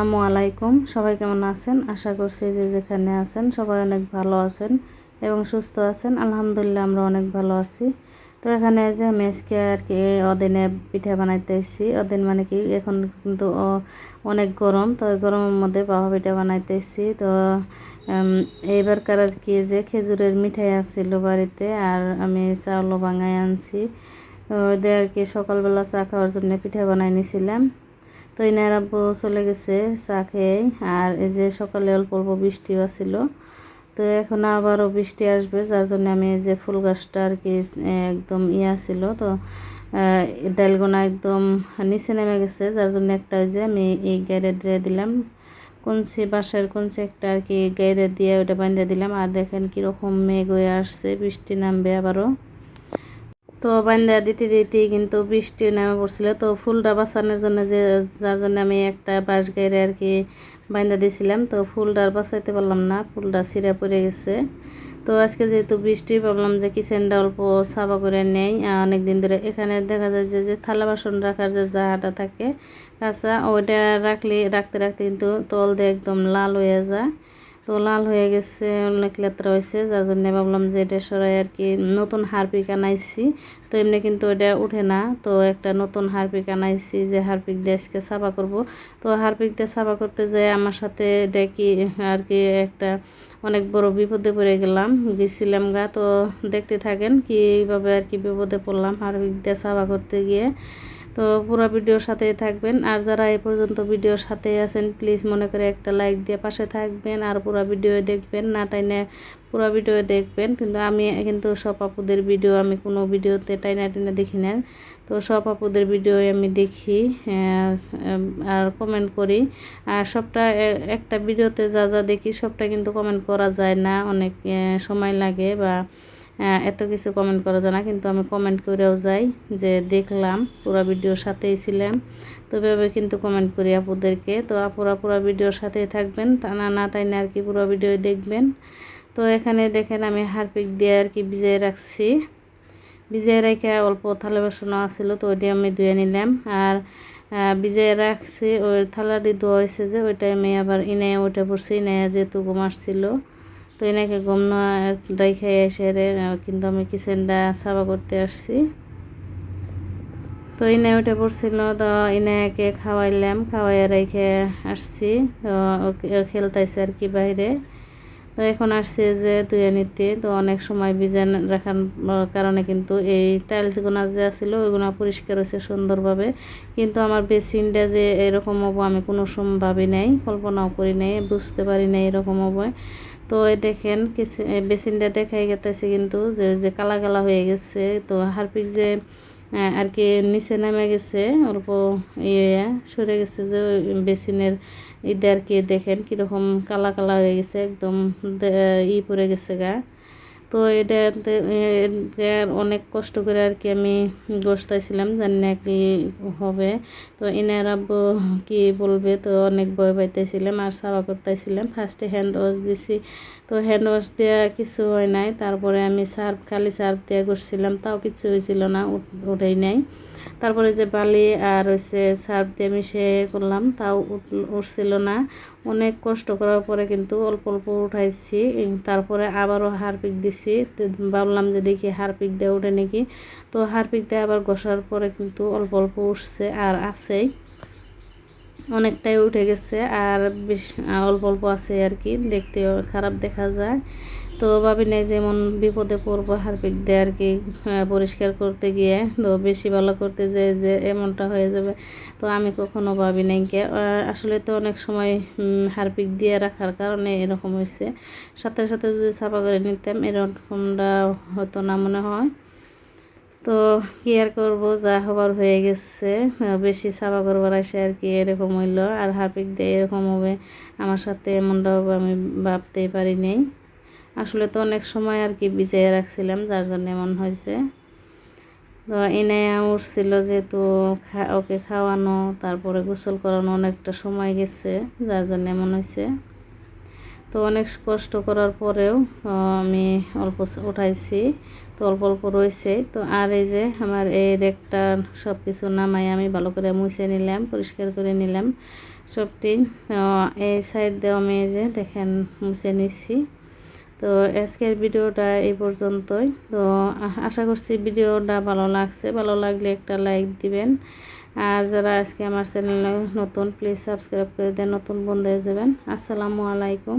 আসসালামু আলাইকুম। সবাই কেমন আছেন? আশা করছি যে যেখানে আছেন সবাই অনেক ভালো আছেন এবং সুস্থ আছেন। আলহামদুলিল্লাহ আমরা অনেক ভালো আছি। তো এখানে যে মেসকে আর কি অদিনে পিঠা বানাইতেছি। অদিন মানে কি? এখন কিন্তু অনেক গরম। তো গরমের মধ্যে বাবা পিঠা বানাইতেছি। তো এইবারকার আর কি যে খেজুরের মিঠাই আসছিল বাড়িতে আর আমি চাউলও বাঙাই আনছি। ওদের আর কি সকালবেলা চা খাওয়ার জন্য পিঠা বানাই নিছিলাম। তো ইনার আব্বু চলে গেছে চা খেয়ে, আর এই যে সকালে অল্প অল্প বৃষ্টিও ছিল তো এখন আবারও বৃষ্টি আসবে, যার জন্য আমি এই যে ফুল গাছটা আর কি একদম ইয়া ছিল তো ডালগোনা একদম নিচে নেমে গেছে, যার জন্য একটা যে আমি এই গাইরে দিয়ে দিলাম। কোনসি বাসার কোনসি একটা আর কি গাইরে দিয়ে ওটা বাঁধিয়ে দিলাম। আর দেখেন কীরকম মেঘ হয়ে আসছে, বৃষ্টি নামবে আবারও। তো বান্ধা দিতে দিতে কিন্তু বৃষ্টি নেমে পড়ছিল। তো ফুলটা বাঁচানোর জন্য যে, যার জন্য আমি একটা বাঁশ গাইরে আর কি বান্ধা দিয়েছিলাম। তো ফুলটা আর বাঁচাইতে পারলাম না, ফুলটা ছিঁড়ে পড়ে গেছে। তো আজকে যেহেতু বৃষ্টি, ভাবলাম যে কিচেনটা অল্প সাফা করে নেই। অনেক দিন ধরে এখানে দেখা যায় যে যে থালা বাসন রাখার যে জাহাটা থাকে, কাঁচা, ওইটা রাখলে, রাখতে রাখতে কিন্তু তল দিয়ে একদম লাল হয়ে যায়। তো লাল হয়ে গেছে অনেক লেত্রা হয়েছে, যার জন্য ভাবলাম যে এটা সরাই আর কি নতুন হারপিক আনাইছি। তো এমনি কিন্তু এটা উঠে না, তো একটা নতুন হারপিক আনাইছি যে হারপিক দিয়ে আজকে সাফা করব। তো হারপিক দিয়ে সাফা করতে যাই আমার সাথে ডেকি আর কি একটা অনেক বড় বিপদে পড়ে গেলাম, গেছিলাম গা। তো দেখতে থাকেন কীভাবে আর কি বিপদে পড়লাম হারপিক দিয়ে সাফা করতে গিয়ে। তো পুরো ভিডিওর সাথেই থাকবেন। আর যারা এই পর্যন্ত ভিডিওর সাথে আছেন প্লিজ মনে করে একটা লাইক দিয়ে পাশে থাকবেন আর পুরো ভিডিও দেখবেন। না টাইনে পুরো ভিডিও দেখবেন। কিন্তু আমি কিন্তু সব আপুদের ভিডিও আমি কোনো ভিডিওতে টাইনা টাইনা দেখি না। তো সব আপুদের ভিডিও আমি দেখি আর কমেন্ট করি। আর সবটা একটা ভিডিওতে যা যা দেখি সবটা কিন্তু কমেন্ট করা যায় না। অনেক সময় লাগে বা এত কিছু কমেন্ট করা যায় না, কিন্তু আমি কমেন্ট করেও যাই যে দেখলাম, পুরো ভিডিওর সাথেই ছিলাম। তো এভাবে কিন্তু কমেন্ট করি আপুদেরকে। তো আপুরা পুরো ভিডিওর সাথেই থাকবেন, টানা না টাইনে আর কি পুরো ভিডিও দেখবেন। তো এখানে দেখেন আমি হারপিক দিয়ে আর কি ভিজিয়ে রাখছি। ভিজিয়ে রেখে অল্প থালা বাসনও আসছিল তো ওইটি আমি ধুয়ে নিলাম। আর ভিজিয়ে রাখছি, ওই থালাটি ধোয়া হয়েছে যে ওইটা আমি আবার ইনে ওইটা পড়ছি ইনে যেহেতু ঘুমাচ্ছিল তো এনাকে গম রেখে এসে কিন্তু আমি কিচেনটা সাফা করতে আসছি। তো ইনে উঠে পড়ছিল, তো ইনাকে খাওয়াইলাম খাওয়াই রেখে আসছি। তো খেলতেছে আর কি বাইরে। তো এখন আসছে যে তুই নিতে তো। অনেক সময় বিজান রাখার কারণে কিন্তু এই টাইলসগুলো যে আসছিল ওইগুলো পরিষ্কার হয়েছে সুন্দরভাবে। কিন্তু আমার বেসিনটা যে এরকম হব আমি কোনো সময় ভাবি নাই, কল্পনাও করি নাই, বুঝতে পারি নাই এরকম হবে। তো দেখেন বেসিনটা দেখাই গেতেছে কিন্তু যে যে কালা কালা হয়ে গেছে। তো হারপিক যে আর কি নিচে নেমে গেছে অল্প ইয়ে সরে গেছে যে বেসিনের ইদে আর কি দেখেন কীরকম কালা কালা হয়ে গেছে, একদম ই পড়ে গেছে গা। তো এটা অনেক কষ্ট করে আর কি আমি গোসতাইছিলাম, জানি না কি হবে। তো এনার আব্বু কি বলবে, তো অনেক ভয় পাইতেছিলাম আর সাবা করতেছিলাম। ফার্স্টে হ্যান্ড ওয়াশ দিছি। তো হ্যান্ড ওয়াশ দেওয়া কিছু হয় নাই। তারপরে আমি সার্ফ, খালি সার্ফ দিয়ে করছিলাম। তাও কিছু হয়েছিল না উঠেই নাই। তারপরে যে বালি আর হচ্ছে সার্ফ দিয়ে মিশে করলাম, তাও উঠছিল না। অনেক কষ্ট করার পরে কিন্তু অল্প অল্প উঠাইছি। তারপরে আবারও হারপিক দিছি। ভাবলাম যে দেখি হারপিক দিয়ে উঠে নাকি। তো হারপিক দিয়ে আবার ঘষার পরে কিন্তু অল্প অল্প উঠছে আর আছেই। অনেকটাই উঠে গেছে আর বেশ অল্প অল্প আছে আর কি। দেখতে খারাপ দেখা যায়। তো ভাবি নাই যেমন বিপদে পড়ব, হারপিক দিয়ে আর কি পরিষ্কার করতে গিয়ে। তো বেশি ভালো করতে যে যে এমনটা হয়ে যাবে, তো আমি কখনো ভাবি নাই কে। আসলে তো অনেক সময় হারপিক দিয়ে রাখার কারণে এরকম হয়েছে। সাথে সাথে যদি সাফা করে নিতাম, এরকমটা হতো না মনে হয়। তো কি আর করব, যা হবার হয়ে গেছে বেশি সাফা করবার আসে আর কি এরকম হইল। আর হারপিক দিয়ে এরকম হবে, আমার সাথে এমনটা হবে আমি ভাবতেই পারি নেই। আসলে তো অনেক সময় আর কি বিছিয়ে রাখছিলাম, যার জন্য এমন হয়েছে। তো এনে উঠছিল যেহেতু ওকে খাওয়ানো, তারপরে গোসল করানো অনেকটা সময় গেছে, যার জন্য এমন হয়েছে। তো অনেক কষ্ট করার পরেও আমি অল্প উঠাইছি, তো অল্প অল্প রয়েছে। তো আর এই যে আমার এই রেকটা সব কিছু নামাই আমি ভালো করে মুছে নিলাম, পরিষ্কার করে নিলাম সবটি। এই সাইড দিয়ে আমি এই যে দেখেন মুছে নিচ্ছি তো আজকের ভিডিওটা এই পর্যন্তই। তো আশা করছি ভিডিওটা ভালো লাগছে। ভালো লাগলে একটা লাইক দিবেন। আর যারা আজকে আমার চ্যানেলে নতুন প্লিজ সাবস্ক্রাইব করে দেন, নতুন বন্ধু হয়ে যাবেন। আসসালামু আলাইকুম।